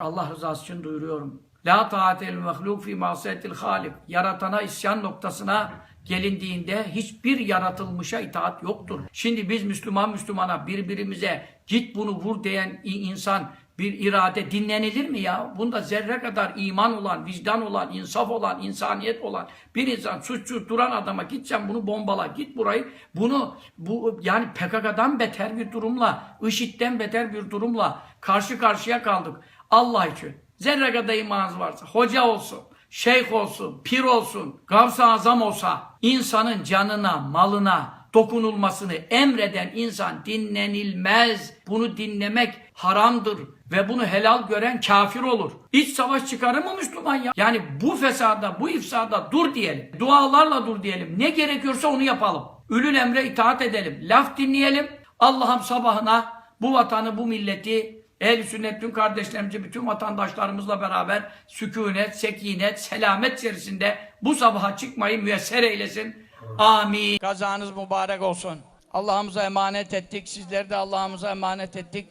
Allah rızası için duyuruyorum. La taatel mehluk fi masiyetil halik. Yaratana isyan noktasına gelindiğinde hiçbir yaratılmışa itaat yoktur. Şimdi biz Müslüman Müslümana birbirimize git bunu vur diyen insan bir irade dinlenilir mi ya? Bunda zerre kadar iman olan, vicdan olan, insaf olan, insaniyet olan bir insan suçsuz duran adama git sen bunu bombala, git burayı. Bunu bu yani PKK'dan beter bir durumla, IŞİD'den beter bir durumla karşı karşıya kaldık. Allah için. Zerre kadar imanınız varsa, hoca olsun, şeyh olsun, pir olsun, gavs-ı azam olsa, insanın canına, malına dokunulmasını emreden insan dinlenilmez. Bunu dinlemek haramdır ve bunu helal gören kafir olur. İç savaş çıkarır mı Müslüman ya? Yani bu fesada, bu ifsada dur diyelim. Dualarla dur diyelim. Ne gerekiyorsa onu yapalım. Ülül emre itaat edelim. Laf dinleyelim. Allah'ım sabahına bu vatanı, bu milleti Ehl-i sünnet tüm kardeşlerimizi, bütün vatandaşlarımızla beraber sükunet, sekinet, selamet içerisinde bu sabaha çıkmayı müyesser eylesin. Amin. Kazanız mübarek olsun. Allah'ımıza emanet ettik. Sizleri de Allah'ımıza emanet ettik.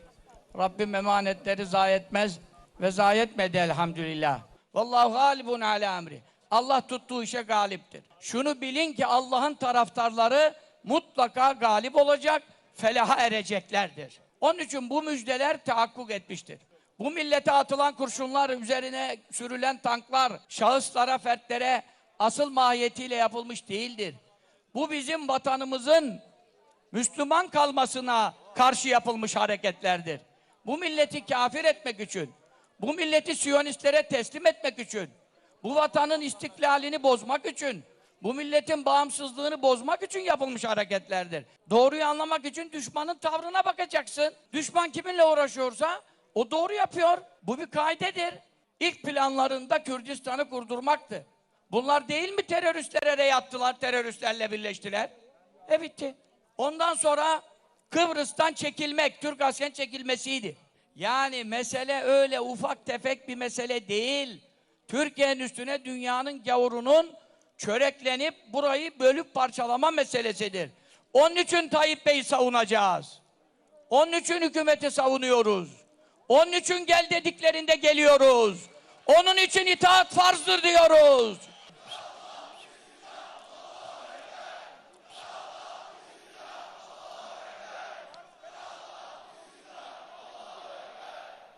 Rabbim emanetleri zayi etmez ve zayi etmedi elhamdülillah. Vallahu galibun ala emri. Allah tuttuğu işe galiptir. Şunu bilin ki Allah'ın taraftarları mutlaka galip olacak, felaha ereceklerdir. Onun için bu müjdeler tahakkuk etmiştir. Bu millete atılan kurşunlar, üzerine sürülen tanklar, şahıslara, fertlere asıl mahiyetiyle yapılmış değildir. Bu bizim vatanımızın Müslüman kalmasına karşı yapılmış hareketlerdir. Bu milleti kafir etmek için, bu milleti Siyonistlere teslim etmek için, bu vatanın istiklalini bozmak için, bu milletin bağımsızlığını bozmak için yapılmış hareketlerdir. Doğruyu anlamak için düşmanın tavrına bakacaksın. Düşman kiminle uğraşıyorsa o doğru yapıyor. Bu bir kaidedir. İlk planlarında Kürdistan'ı kurdurmaktı. Bunlar değil mi teröristlere rey attılar, teröristlerle birleştiler? E bitti. Ondan sonra Kıbrıs'tan çekilmek, Türk askerin çekilmesiydi. Yani mesele öyle ufak tefek bir mesele değil. Türkiye'nin üstüne dünyanın gavurunun çöreklenip burayı bölüp parçalama meselesidir. Onun için Tayyip Bey'i savunacağız. Onun için hükümeti savunuyoruz. Onun için gel dediklerinde geliyoruz. Onun için itaat farzdır diyoruz.